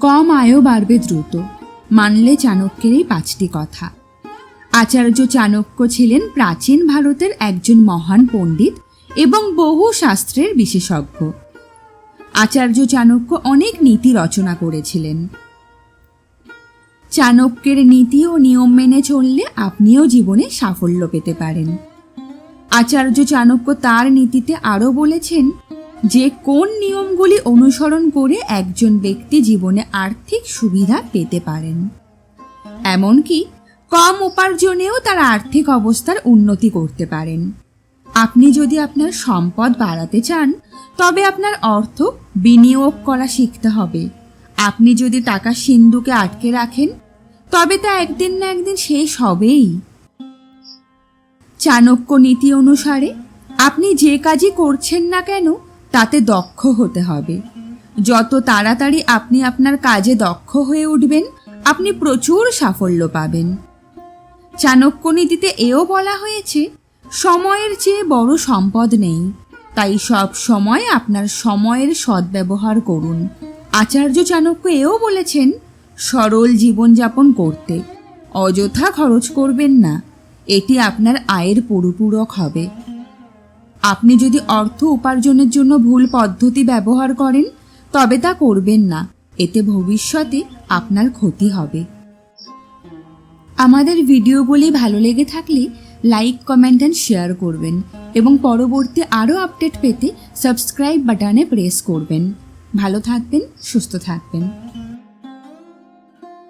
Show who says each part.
Speaker 1: কম আয়ও বাড়বে দ্রুত। মানলে চাণক্যের এই পাঁচটি কথা। আচার্য চাণক্য ছিলেন প্রাচীন ভারতের একজন মহান পণ্ডিত এবং বহু শাস্ত্রের বিশেষজ্ঞ। আচার্য চাণক্য অনেক নীতি রচনা করেছিলেন। চাণক্যের নীতি ও নিয়ম মেনে চললে আপনিও জীবনে সাফল্য পেতে পারেন। আচার্য চাণক্য তার নীতিতে আরও বলেছেন যে কোন নিয়মগুলি অনুসরণ করে একজন ব্যক্তি জীবনে আর্থিক সুবিধা পেতে পারেন। এমনকি কম উপার্জনেও তার আর্থিক অবস্থার উন্নতি করতে পারেন। আপনি যদি আপনার সম্পদ বাড়াতে চান, তবে আপনার অর্থ বিনিয়োগ করা শিখতে হবে। আপনি যদি টাকা সিন্ধুকে আটকে রাখেন, তবে তা একদিন না একদিন শেষ হবেই। চাণক্য নীতি অনুসারে, আপনি যে কাজই করছেন না কেন তাতে দক্ষ হতে হবে। যত তাড়াতাড়ি আপনি আপনার কাজে দক্ষ হয়ে উঠবেন, আপনি প্রচুর সাফল্য পাবেন। চাণক্য নীতিতে এও বলা হয়েছে, সময়ের চেয়ে বড় সম্পদ নেই। তাই সব সময় আপনার সময়ের সদ্ব্যবহার করুন। আচার্য চাণক্য এও বলেছেন, সরল জীবনযাপন করতে। অযথা খরচ করবেন না। এটি আপনার আয়ের পরিপূরক হবে। আপনি যদি অর্থ উপার্জনের জন্য ভুল পদ্ধতি ব্যবহার করেন, তবে তা করবেন না। এতে ভবিষ্যতে আপনার ক্ষতি হবে। আমাদের ভিডিওগুলি ভালো লেগে থাকলে লাইক, কমেন্ট অ্যান্ড শেয়ার করবেন এবং পরবর্তী আরও আপডেট পেতে সাবস্ক্রাইব বাটনে প্রেস করবেন। ভালো থাকবেন, সুস্থ থাকবেন।